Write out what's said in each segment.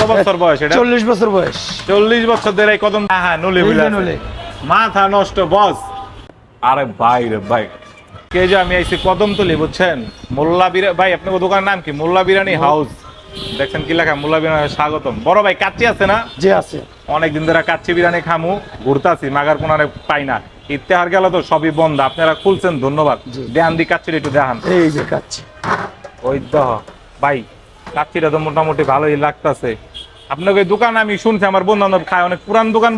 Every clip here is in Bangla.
কত বছর বয়স এটা? চল্লিশ বছর বয়স। চল্লিশ বছর ধরে এই কদম হ্যাঁ হ্যাঁ নলি নলি। মাথা নষ্ট বস। আরে ভাই রে ভাই। কে যে আমি আইছি কদম তুলি বুঝছেন? মোল্লা বিরা ভাই আপনার দোকানের নাম কি? মোল্লা বিরানি হাউস। দেখছেন কি লেখা? মোল্লা বিরানি স্বাগতম। বড় ভাই কাচ্চি আছে না? যে আছে। অনেকদিন ধরে কাচ্চি বিরিয়ানি খামু ঘুরতাছি মাগার কোনারে পাই না। ইত্তেহার গেল তো সবই বন্ধ। আপনারা খুলছেন ধন্যবাদ। দেহান দি কাচ্চির একটু দেখান। এই যে কাচ্ছি ওই দহ ভাই কাচ্চিটা তো মোটামুটি ভালোই লাগতাছে। আপনাকে দোকান আমি শুনছি আমার বন্ধু বান্ধব খায় অনেক পুরান দোকান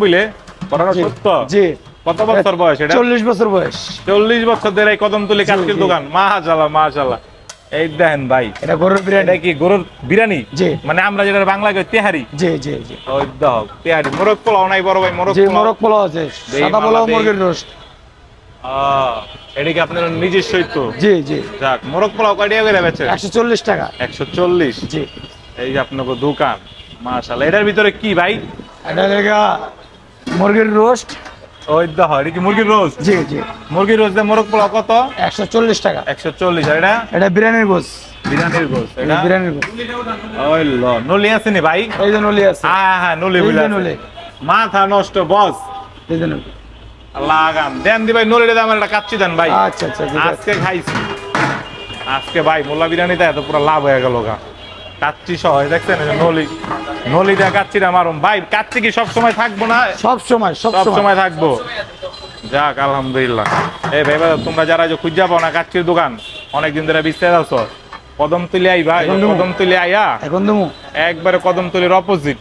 সত্য? জি। কত বছর বয়স এটা? চল্লিশ বছর বয়স। চল্লিশ বছর ধরে এই কদমতলি কাচ্চির জি। দোকান মাশাল্লাহ মাশাল্লাহ এই দেখেন ভাই এটা গরুর এটা বিরিয়ানি কি গরুর বিরিয়ানি? জি। মানে আমরা যেটা বাংলা কই তেহারি? জি জি জি। ওই তেহারি। মোরগ পোলাও নাই বড় ভাই মোরগ পোলাও। মোরগ পোলাও আছে। সাদা পোলাও। মুরগির রোস্ট। এটা কি আপনার নিজস্বই তো? জি জি। যাক মোরগ পোলাও কয় টাকা করে বেচে? একশো চল্লিশ টাকা। একশো চল্লিশ? জি। এই যে আপনার দোকান। মাশাল্লাহ এটার ভিতরে কি ভাই? এটা দেখা মুরগির রোস্ট। ওই দহ এটা কি মুরগির রোজ জি জি। মুরগির রোজ দিয়ে মোরগ পোলাও কত? একশো চল্লিশ টাকা। একশো চল্লিশ আর এটা? এটা বিরিয়ানির গোস। বিরিয়ানির রোজ এটা? বিরিয়ানির গোস। ওই ল নলি আছে নি ভাই? এই যে নলি আছে। হ্যাঁ হ্যাঁ নলি এই যে নলি। মাথা নষ্ট বস। এই যে নলি। লাগাম দেন দি ভাই নলিটা আমার একটা কাচ্চি দেন ভাই। আচ্ছা আচ্ছা আজকে খাইছি। আজকে ভাই মোল্লা বিরিয়ানিতে এত পুরো লাভ হয়ে গেল গা। কাচ্চি সহ দেখছেন নলি। নলি দিয়ে কাচ্চিটা মারুম। ভাই কাচ্চি কি সব সময় থাকব না? সব সময় সব সময় থাকব। যাক আলহামদুলিল্লাহ। এই ভাই তোমরা যারা যে খুঁজা পাও না কাচ্চির দোকান অনেকদিন ধরে বিস্তার আছো। কদম তুলি আই ভাই কদম তুলি আইয়া এখন তুমি একবারে কদম তুলির অপোজিট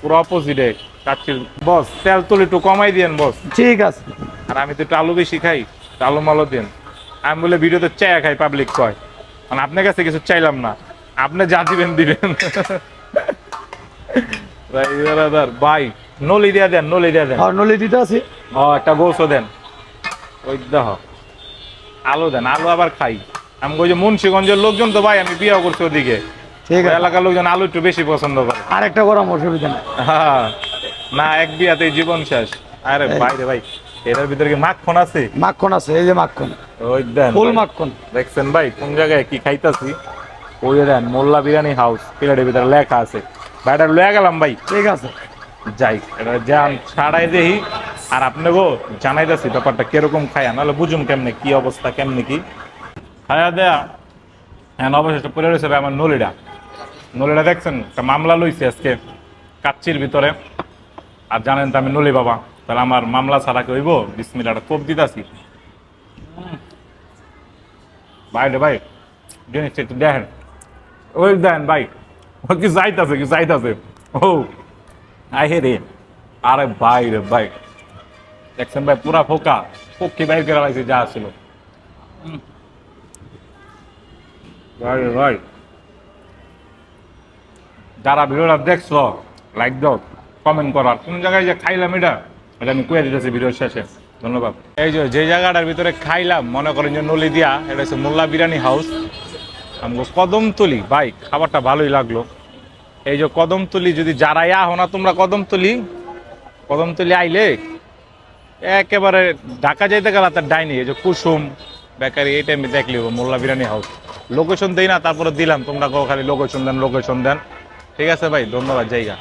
পুরো অপোজিটে কাচ্চির। বস তেল তুলি একটু কমাই দিয়েন বস। ঠিক আছে। আর আমি তো একটু আলু বেশি খাই আলু মালো দেন। আমি বলে ভিডিওতে চায়া খাই পাবলিক কয়। মানে আপনার কাছে কিছু চাইলাম না। আপনি যা দিবেন দিবেন। ভাই নলি দিয়া দেন নলি দিয়া দেন। আর নলি দিতে আছে। ও একটা গোসও দেন। ওই দেখ আলু দেন আলু আবার খাই। আমি কই যে মুন্সিগঞ্জের লোকজন তো ভাই আমি বিয়ে করছি ওদিকে। ঠিক আছে। এলাকার লোকজন আলু একটু বেশি পছন্দ করে। আরেকটা গরম অসুবিধা নেই হ্যাঁ, না এক বিয়াতে জীবন শেষ। আরে ভাই রে ভাই এটার ভিতরে কি মাখন আছে? মাখন আছে এই যে মাখন। ওই দেন ফুল। মাখন। দেখছেন ভাই কোন জায়গায় কি খাইতাছি? ওই দেন মোল্লা বিরিয়ানি হাউস প্লেটের ভিতরে লেখা আছে। ভাই এটা লয়ে গেলাম ভাই। ঠিক আছে। যাই এটা যান ছাড়াই দেহি আর আপনাকেও জানাইতেছি ব্যাপারটা কীরকম খায়া নাহলে বুঝুম কেমনে কি অবস্থা কেমনে কি। খায়া দেয়া হ্যাঁ অবশেষে পড়ে রয়েছে ভাই আমার নলিটা নলিটা দেখছেন একটা মামলা লইছে আজকে কাচ্চির ভিতরে। আর জানেন তো আমি নলি বাবা তাহলে আমার মামলা ছাড়া কি হইব? বিসমিল্লাটা কোপ দিতাছি। ভাই রে ভাই জিনিসটা একটু দেখেন ওই দেন ভাই ও কি যাইতাছে কি যাইতাছে ও আই হে রে আরে ভাই রে ভাই। দেখছেন ভাই, পুরা ফোকা। পক্ষী বাইর করে লাইছে, যা ছিল। ভাই যারা ভিডিওটা দেখছ লাইক দাও কমেন্ট করো। আর কোন জায়গায় যে খাইলাম এটা এটা আমি কুয়ে দিতেছি ভিডিওর শেষে। ধন্যবাদ। এই যে যে জায়গাটার ভিতরে খাইলাম, মনে করেন যে নলি দিয়া, এটা হচ্ছে মোল্লা বিরিয়ানি হাউস আমগো কদমতলি, ভাই, খাবারটা ভালোই লাগল। এই যে কদমতলি, যদি যারা আহো না তোমরা কদমতলি? কদমতলি আইলে একেবারে ঢাকা যাইতে গেলে তার ডাইনি, এই যে কুসুম, বেকারি, এই টাইমে দেখলি মোল্লা বিরিয়ানি হাউস লোকেশন দিই না, তারপরে দিলাম, তোমরা খালি লোকেশন দেন লোকেশন দেন। ঠিক আছে ভাই, ধন্যবাদ, জায়গা।